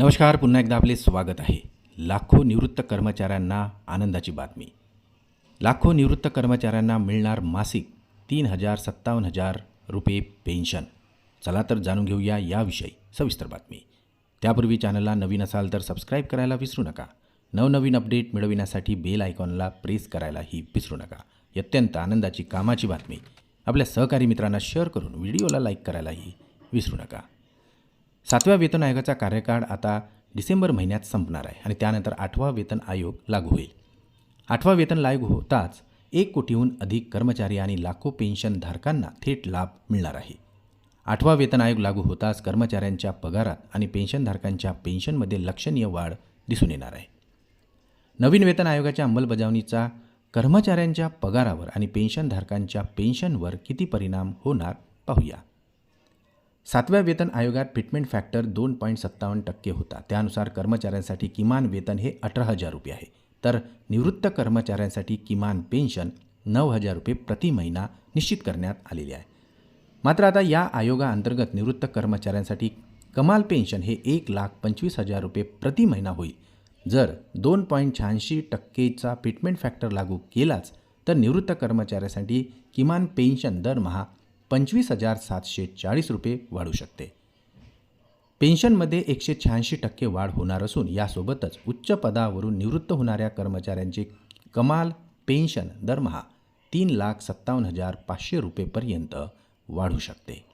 नमस्कार पुन्हा एकदा आपले स्वागत आहे. लाखो निवृत्त कर्मचाऱ्यांना आनंदाची बातमी. लाखो निवृत्त कर्मचाऱ्यांना मिळणार मासिक तीन हजार सत्तावन्न हजार रुपये पेन्शन. चला तर जाणून घेऊया याविषयी सविस्तर बातमी. त्यापूर्वी चॅनलला नवीन असाल तर सबस्क्राईब करायला विसरू नका. नवनवीन अपडेट मिळविण्यासाठी बेल आयकॉनला प्रेस करायलाही विसरू नका. अत्यंत आनंदाची कामाची बातमी. आपल्या सहकारी मित्रांना शेअर करून व्हिडिओला लाईक करायलाही विसरू नका. सातव्या वेतन आयोगाचा कार्यकाळ आता डिसेंबर महिन्यात संपणार आहे आणि त्यानंतर आठवा वेतन आयोग लागू होईल. आठवा वेतन लागू होताच एक कोटीहून अधिक कर्मचारी आणि लाखो पेन्शनधारकांना थेट लाभ मिळणार आहे. आठवा वेतन आयोग लागू होताच कर्मचाऱ्यांच्या पगारात आणि पेन्शनधारकांच्या पेन्शनमध्ये लक्षणीय वाढ दिसून येणार आहे. नवीन वेतन आयोगाच्या अंमलबजावणीचा कर्मचाऱ्यांच्या पगारावर आणि पेन्शनधारकांच्या पेन्शनवर किती परिणाम होणार पाहूया. सातव्या वेतन आयोगात फिटमेंट फॅक्टर दोन पॉईंट सत्तावन्न टक्के होता. त्यानुसार कर्मचाऱ्यांसाठी किमान वेतन हे अठरा हजार रुपये आहे. तर निवृत्त कर्मचाऱ्यांसाठी किमान पेन्शन नऊ हजार रुपये प्रति महिना निश्चित करण्यात आलेली आहे. मात्र आता या आयोगाअंतर्गत निवृत्त कर्मचाऱ्यांसाठी कमाल पेन्शन हे एक लाख पंचवीस हजार रुपये प्रति महिना होईल. जर दोन पॉईंट शहाऐंशी टक्केचा फिटमेंट फॅक्टर लागू केलाच तर निवृत्त कर्मचाऱ्यासाठी किमान पेन्शन दरमहा पंचवीस हजार सातशे चाळीस रुपये वाढू शकते. पेन्शनमध्ये एकशे शहाऐंशी टक्के वाढ होणार असून यासोबतच उच्च पदावरून निवृत्त होणाऱ्या कर्मचाऱ्यांचे कमाल पेन्शन दरमहा तीन लाख सत्तावन्न हजार पाचशे रुपयेपर्यंत वाढू शकते.